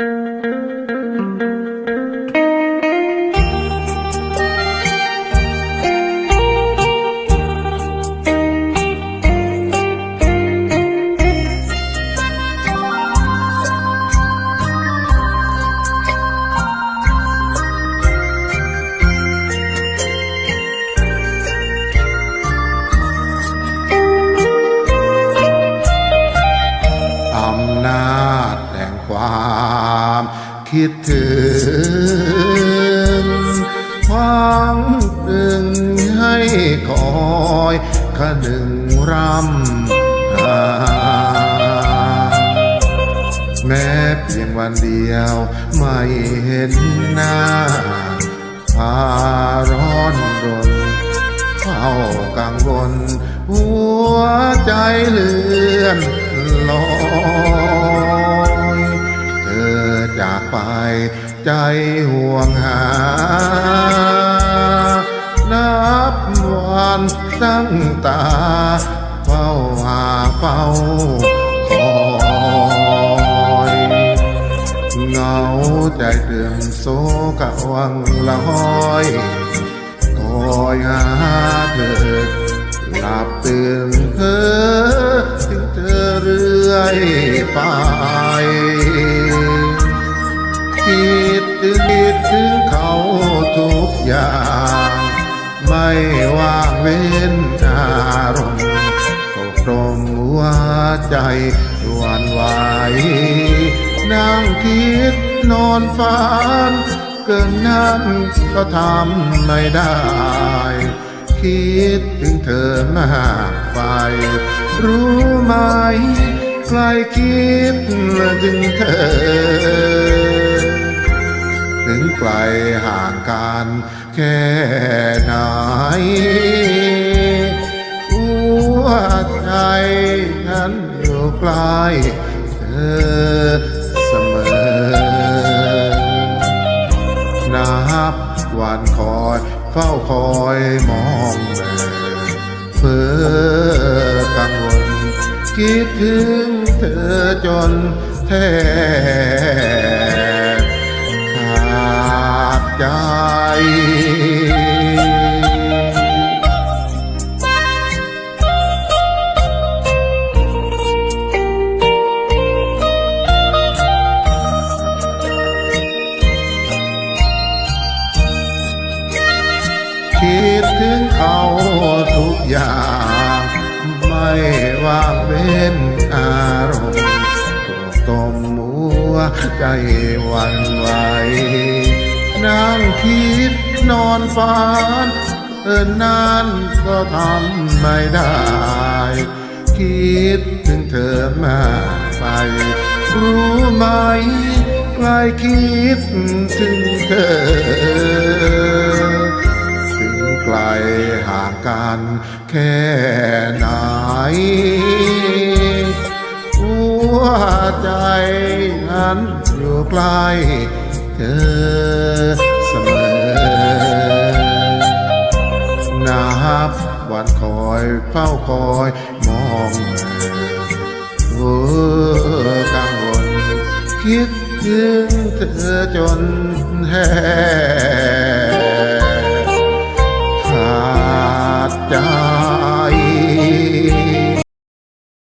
อาจแห่งความคิดถึงความดึงให้คอยขนึงรำหาแม้เพียงวันเดียวไม่เห็นหน้าพาร้อนรนเข้ากังวลหัวใจเลื่อนลอย ใจห่วงหา นับวันตั้งตา เฝ้าหาเฝ้าคอยเงาใจเดือมโศกะวังลอยคอยหาเธอหลับตื่นเธอถึงเธอเรื่อยไป คิดถึงคิดถึงเขาทุกอย่าง ไม่ว่างเว้นอารมณ์ตกตรงหัวใจวันไหวนั่งคิดนอนฝันเกินนั้นก็ทำไม่ได้ คิดถึงเธอมากไป รู้ไหมใครคิดถึงเธอ ไกลห่างกันแค่ไหนหัวใจฉันอยู่ใกล้เธอเสมอ นับวันคอยเฝ้าคอยมองแลเพื่อกังวลคิดถึงเธอจนแทบ ขาดใจคิดถึงเขาทุกอย่าง ไม่ว่างเว้นอา ใจวันไหวนั่งคิดนอนฝันเอินนานก็ทำไม่ได้ คิดถึงเธอมากไป รู้ไหมใครคิดถึงเธอ ถึงไกลห่างกันแค่ไหนหัวใจ นั้นอยู่ใกล้เธอเสมอนับวันคอยเฝ้าคอยมองเออกังวลคิดถึงเธอจนแห้